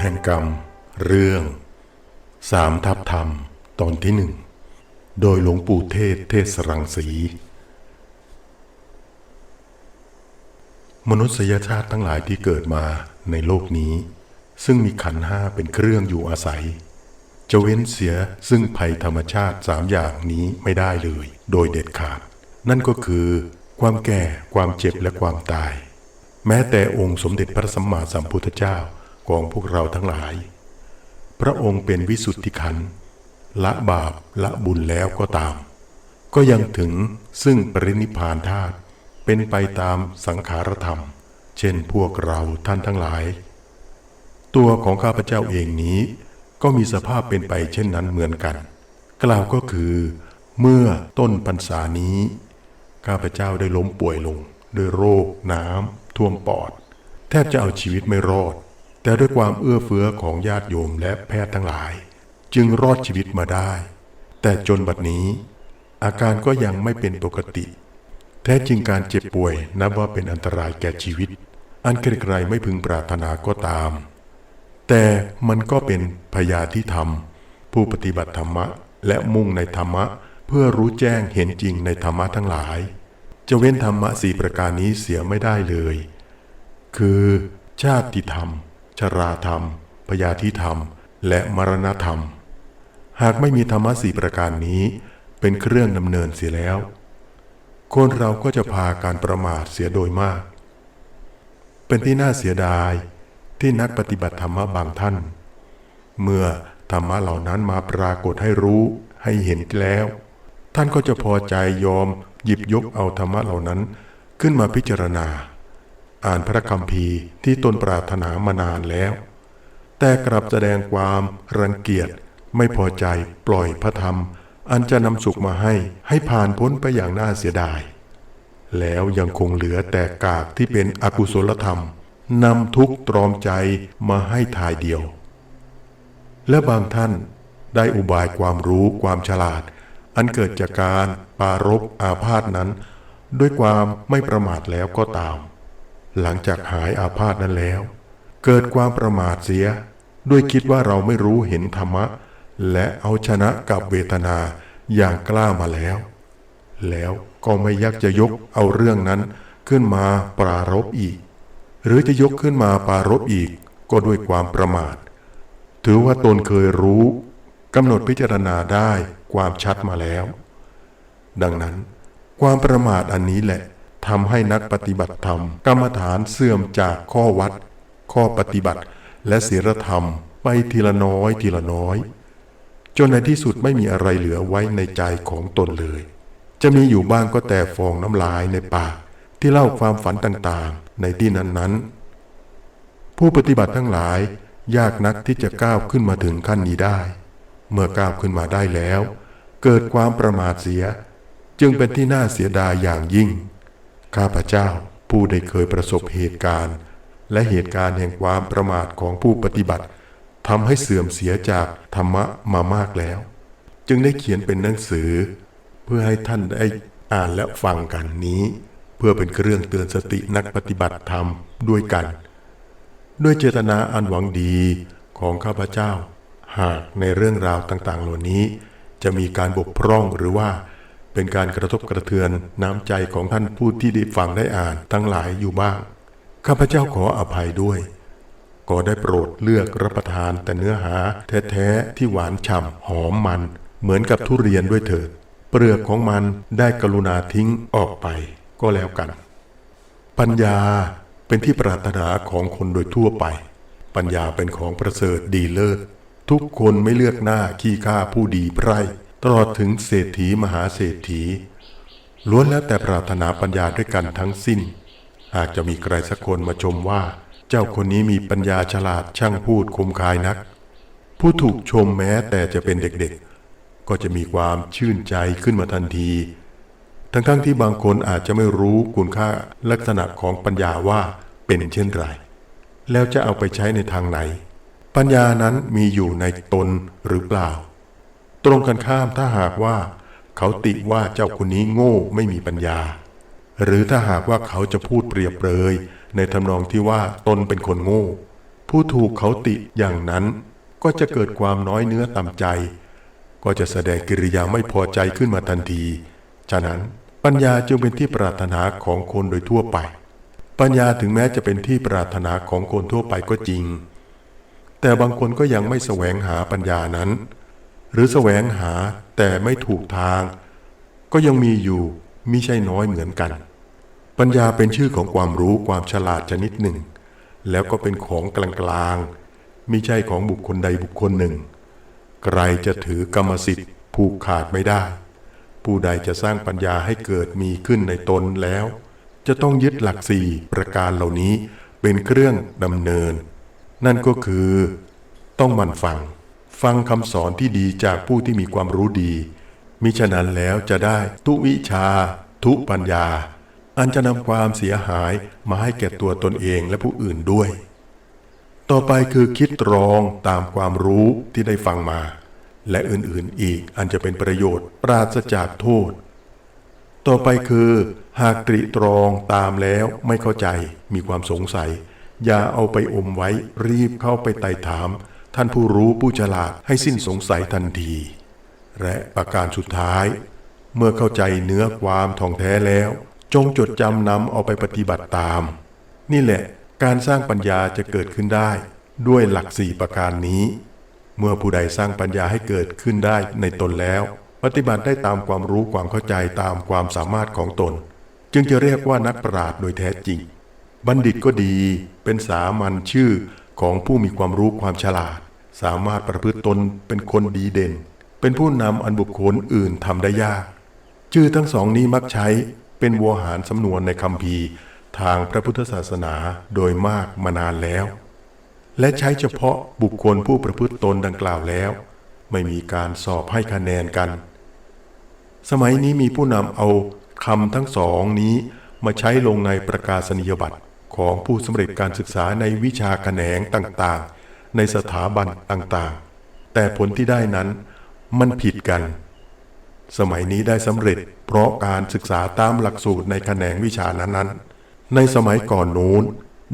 แห่งกรรม เรื่องสามทับธรรมตอนที่หนึ่ง โดยหลวงปู่เทศเทศรังสี มนุษยชาติทั้งหลายที่เกิดมาในโลกนี้ ซึ่งมีขันห้าเป็นเครื่องอยู่อาศัย จะเว้นเสียซึ่งภัยธรรมชาติสามอย่างนี้ไม่ได้เลย โดยเด็ดขาด นั่นก็คือ ความแก่ความเจ็บและความตาย แม้แต่องค์สมเด็จพระสัมมาสัมพุทธเจ้า ของพวกเราทั้งหลาย พระองค์เป็นวิสุทธิขันธ์ละบาปละบุญแล้วก็ตาม ก็ยังถึงซึ่งปรินิพพานธาตุเป็นไปตามสังขารธรรม เช่นพวกเราท่านทั้งหลาย ตัวของข้าพเจ้าเองนี้ก็มีสภาพเป็นไปเช่นนั้นเหมือนกัน กล่าวก็คือเมื่อต้นพรรษานี้ ข้าพเจ้าได้ล้มป่วยลง ด้วยโรคน้ำท่วมปอด แทบจะเอาชีวิตไม่รอด แต่ด้วยความเอื้อเฟื้อของญาติโยมและแพทย์ทั้งหลาย จึงรอดชีวิตมาได้ แต่จนบัดนี้ อาการก็ยังไม่เป็นปกติ แท้จริงการเจ็บป่วยนับว่าเป็นอันตรายแก่ชีวิต อันไกลๆไม่พึงปรารถนาก็ตาม แต่มันก็เป็นพยาธิธรรม ผู้ปฏิบัติธรรมะและมุ่งในธรรมะเพื่อรู้แจ้งเห็นจริงในธรรมะทั้งหลาย จะเว้นธรรมะสี่ประการนี้เสียไม่ได้เลย คือ ชาติธรรม ชราธรรม พยาธิธรรม และมรณธรรม หากไม่มีธรรมะสี่ประการนี้ เป็นเครื่องดำเนินเสียแล้ว คนเราก็จะพาการประมาทเสียโดยมาก เป็นที่น่าเสียดายที่นักปฏิบัติธรรมะบางท่าน เมื่อธรรมะเหล่านั้นมาปรากฏให้รู้ให้เห็นแล้ว ท่านก็จะพอใจยอมหยิบยกเอาธรรมะเหล่านั้นขึ้นมาพิจารณา อ่านพระคัมภีร์ที่ตนปรารถนามานานแล้ว แต่กลับแสดงความรังเกียจไม่พอใจปล่อยพระธรรม อันจะนำสุขมาให้ให้ผ่านพ้นไปอย่างน่าเสียดาย แล้วยังคงเหลือแต่กากที่เป็นอกุศลธรรมนำทุกข์ตรอมใจมาให้ทายเดียว และบางท่านได้อุบายความรู้ความฉลาด อันเกิดจากการปารบอาพาธนั้น ด้วยความไม่ประมาทแล้วก็ตาม หลังจากหายอาพาธนั้นแล้ว เกิดความประมาทเสีย ด้วยคิดว่าเราไม่รู้เห็นธรรมะ และเอาชนะกับเวทนาอย่างกล้ามาแล้ว แล้วก็ไม่ยักจะยกเอาเรื่องนั้นขึ้นมาปรารบอีก หรือจะยกขึ้นมาปรารบอีกก็ด้วยความประมาท ถือว่าตนเคยรู้กำหนดพิจารณาได้ความชัดมาแล้ว ดังนั้น ความประมาทอันนี้แหละ ทำให้นักปฏิบัติธรรม กรรมฐานเสื่อมจากข้อวัด ข้อปฏิบัติ และศีลธรรมไปทีละน้อยทีละน้อย จนในที่สุดไม่มีอะไรเหลือไว้ในใจของตนเลย จะมีอยู่บ้างก็แต่ฟองน้ำลายในปากที่เล่าความฝันต่างๆ ในที่นั้นๆ ผู้ปฏิบัติทั้งหลายยากนักที่จะก้าวขึ้นมาถึงขั้นนี้ได้ เมื่อก้าวขึ้นมาได้แล้ว เกิดความประมาทเสีย จึงเป็นที่น่าเสียดายอย่างยิ่ง ข้าพเจ้าผู้ได้เคยประสบเหตุการณ์ และเหตุการณ์แห่งความประมาทของผู้ปฏิบัติทำให้เสื่อมเสียจากธรรมะมามากแล้ว จึงได้เขียนเป็นหนังสือ เพื่อให้ท่านได้อ่านและฟังกันนี้ เพื่อเป็นเครื่องเตือนสตินักปฏิบัติธรรมด้วยกัน ด้วยเจตนาอันหวังดีของข้าพเจ้า หากในเรื่องราวต่างๆ เหล่านี้ จะมีการบกพร่องหรือว่า เป็นการกระทบกระเทือนน้ำใจของท่านผู้ที่ได้ฟังได้อ่านทั้งหลายอยู่บ้าง ข้าพเจ้าขออภัยด้วย ก็ได้โปรดเลือกรับประทานแต่เนื้อหาแท้ๆที่หวานฉ่ำหอมมัน เหมือนกับทุเรียนด้วยเถิด เปลือกของมันได้กรุณาทิ้งออกไปก็แล้วกัน ปัญญาเป็นที่ปรารถนาของคนโดยทั่วไป ปัญญาเป็นของประเสริฐดีเลิศทุกคนไม่เลือกหน้าขี้ข้าผู้ดีไพร่ ตลอดถึงเศรษฐีมหาเศรษฐี ล้วนแล้วแต่ปรารถนาปัญญาด้วยกันทั้งสิ้น หากจะมีใครสักคนมาชมว่า เจ้าคนนี้มีปัญญาฉลาดช่างพูดคมคายนัก ผู้ถูกชมแม้แต่จะเป็นเด็กๆ ก็จะมีความชื่นใจขึ้นมาทันที ทั้งๆทที่บางคนอาจจะไม่รู้คุณค่าลักษณะของปัญญาว่าเป็นเช่นไร แล้วจะเอาไปใช้ในทางไหน ปัญญานั้นมีอยู่ในตนหรือเปล่า ตรงกันข้ามถ้าหากว่า เขาติว่าเจ้าคนนี้โง่ไม่มีปัญญา หรือถ้าหากว่าเขาจะพูดเปรียบเปรยในทำนองที่ว่าตนเป็นคนโง่ ผู้ถูกเขาติอย่างนั้น ก็จะเกิดความน้อยเนื้อต่ำใจ ก็จะแสดงกิริยาไม่พอใจขึ้นมาทันที ฉะนั้นปัญญาจึงเป็นที่ปรารถนาของคนโดยทั่วไป ปัญญาถึงแม้จะเป็นที่ปรารถนาของคนทั่วไปก็จริง แต่บางคนก็ยังไม่แสวงหาปัญญานั้น หรือแสวงหาแต่ไม่ถูกทาง ก็ยังมีอยู่มิใช่น้อยเหมือนกัน ปัญญาเป็นชื่อของความรู้ความฉลาดชนิดหนึ่ง แล้วก็เป็นของกลางๆมิใช่ของบุคคลใดบุคคลหนึ่ง ใครจะถือกรรมสิทธิ์ผูกขาดไม่ได้ ผู้ใดจะสร้างปัญญาให้เกิดมีขึ้นในตนแล้ว จะต้องยึดหลักสี่ประการเหล่านี้เป็นเครื่องดำเนิน นั่นก็คือ ต้องมันฟัง ฟังคำสอนที่ดีจากผู้ที่มีความรู้ดี มิฉะนั้นแล้วจะได้ทุวิชา ทุปัญญา อันจะนำความเสียหายมาให้แก่ตัวตนเองและผู้อื่นด้วย ต่อไปคือคิดตรองตามความรู้ที่ได้ฟังมา และอื่นๆอีกอันจะเป็นประโยชน์ปราศจากโทษ ต่อไปคือ หากตริตรองตามแล้วไม่เข้าใจมีความสงสัย อย่าเอาไปอมไว้รีบเข้าไปไต่ถาม ท่านผู้รู้ผู้ฉลาดให้สิ้นสงสัยทันที และประการสุดท้าย เมื่อเข้าใจเนื้อความท่องแท้แล้ว จงจดจำนำเอาไปปฏิบัติตาม นี่แหละการสร้างปัญญาจะเกิดขึ้นได้ ด้วยหลักสี่ประการนี้ เมื่อผู้ใดสร้างปัญญาให้เกิดขึ้นได้ในตนแล้ว ปฏิบัติได้ตามความรู้ความเข้าใจตามความสามารถของตน จึงจะเรียกว่านักปราชญ์โดยแท้จริง บัณฑิตก็ดีเป็นสามัญชื่อ ของผู้มีความรู้ความฉลาด สามารถประพฤติตนเป็นคนดีเด่น เป็นผู้นำอันบุคคลอื่นทำได้ยาก ชื่อทั้งสองนี้มักใช้เป็นวัวหารสำนวนในคำพีทางพระพุทธศาสนาโดยมากมานานแล้ว และใช้เฉพาะบุคคลผู้ประพฤติตนดังกล่าวแล้ว ไม่มีการสอบให้คะแนนกัน สมัยนี้มีผู้นำเอาคำทั้งสองนี้มาใช้ลงในประกาศนียบัตร ของผู้สำเร็จการศึกษาในวิชาแขนงต่างๆ ในสถาบันต่างๆ แต่ผลที่ได้นั้นมันผิดกัน สมัยนี้ได้สำเร็จเพราะการศึกษาตามหลักสูตรในแขนงวิชานั้นๆ ในสมัยก่อนนู้น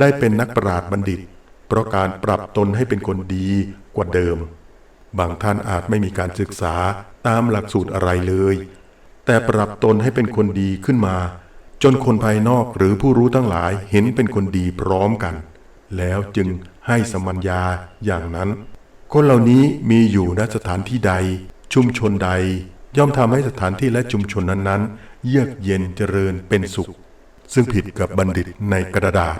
ได้เป็นนักปราชญ์บัณฑิต เพราะการปรับตนให้เป็นคนดีกว่าเดิม บางท่านอาจไม่มีการศึกษาตามหลักสูตรอะไรเลย แต่ปรับตนให้เป็นคนดีขึ้นมา จนคนภายนอกหรือผู้รู้ทั้งหลายเห็นเป็นคนดีพร้อมกัน แล้วจึงให้สมัญญาอย่างนั้น คนเหล่านี้มีอยู่ณสถานที่ใด ชุมชนใด ย่อมทำให้สถานที่และชุมชนนั้นๆ เยือกเย็นเจริญเป็นสุข ซึ่งผิดกับบัณฑิตในกระดาษ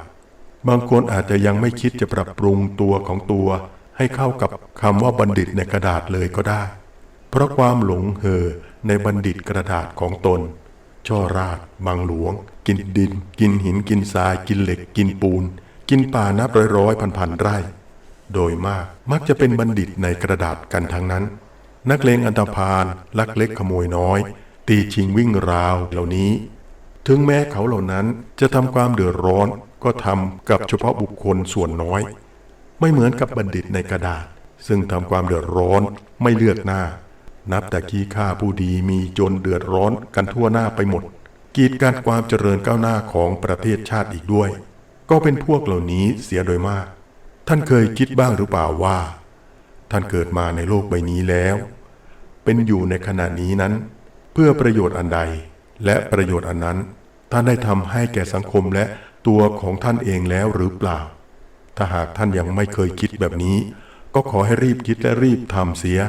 บางคนอาจจะยังไม่คิดจะปรับปรุงตัวของตัว ให้เข้ากับคำว่าบัณฑิตในกระดาษเลยก็ได้ เพราะความหลงเห่อในบัณฑิตกระดาษของตน ช่อราดบางหลวง กินดิน กินหินกินทราย กินเหล็ก กินปูน กินป่านับร้อยร้อยพันพันไร่ โดยมากมักจะเป็นบัณฑิตในกระดาษกันทั้งนั้น นักเลงอันธพาลลักเล็กขโมยน้อย ตีชิงวิ่งราวเหล่านี้ ถึงแม้เขาเหล่านั้นจะทำความเดือดร้อนก็ทำกับเฉพาะบุคคลส่วนน้อย ไม่เหมือนกับบัณฑิตในกระดาษ ซึ่งทำความเดือดร้อนไม่เลือกหน้า นับแต่ขี้ข้าผู้ดีมีจนเดือดร้อนกันทั่วหน้าไปหมด กีดการความเจริญก้าวหน้าของประเทศชาติอีกด้วย ก็เป็นพวกเหล่านี้เสียโดยมาก ท่านเคยคิดบ้างหรือเปล่าว่า ท่านเกิดมาในโลกใบนี้แล้ว เป็นอยู่ในขณะนี้นั้น เพื่อประโยชน์อันใด และประโยชน์อันนั้น ท่านได้ทำให้แก่สังคมและตัวของท่านเองแล้วหรือเปล่า ถ้าหากท่านยังไม่เคยคิดแบบนี้ ก็ขอให้รีบคิดและรีบทำเสีย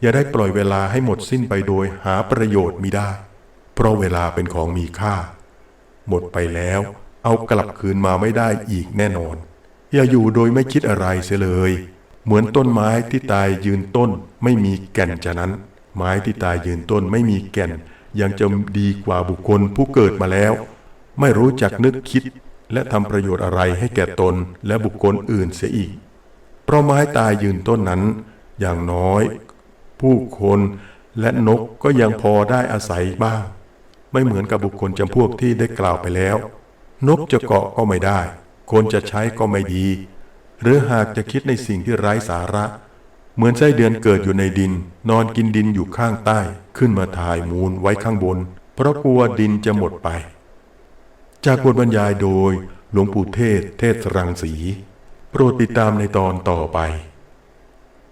อย่าได้ปล่อยเวลาให้หมดสิ้นไปโดยหาประโยชน์มิได้ เพราะเวลาเป็นของมีค่า หมดไปแล้ว เอากลับคืนมาไม่ได้อีกแน่นอน อย่าอยู่โดยไม่คิดอะไรเสียเลย เหมือนต้นไม้ที่ตายยืนต้นไม่มีแก่นฉะนั้น ไม้ที่ตายยืนต้นไม่มีแก่น ยังจะดีกว่าบุคคลผู้เกิดมาแล้ว ไม่รู้จักนึกคิดและทำประโยชน์อะไรให้แก่ตนและบุคคลอื่นเสียอีก เพราะไม้ตายยืนต้นนั้น อย่างน้อย ผู้คนและนกก็ยังพอได้อาศัยบ้าง ไม่เหมือนกับบุคคลจำพวกที่ได้กล่าวไปแล้ว นกจะเกาะก็ไม่ได้ คนจะใช้ก็ไม่ดี หรือหากจะคิดในสิ่งที่ไร้สาระ เหมือนไส้เดือนเกิดอยู่ในดิน นอนกินดินอยู่ข้างใต้ ขึ้นมาถ่ายมูลไว้ข้างบน เพราะกลัวดินจะหมดไป จากบทบรรยายโดยหลวงปู่เทศ เทศรังสี โปรดติดตามในตอนต่อไป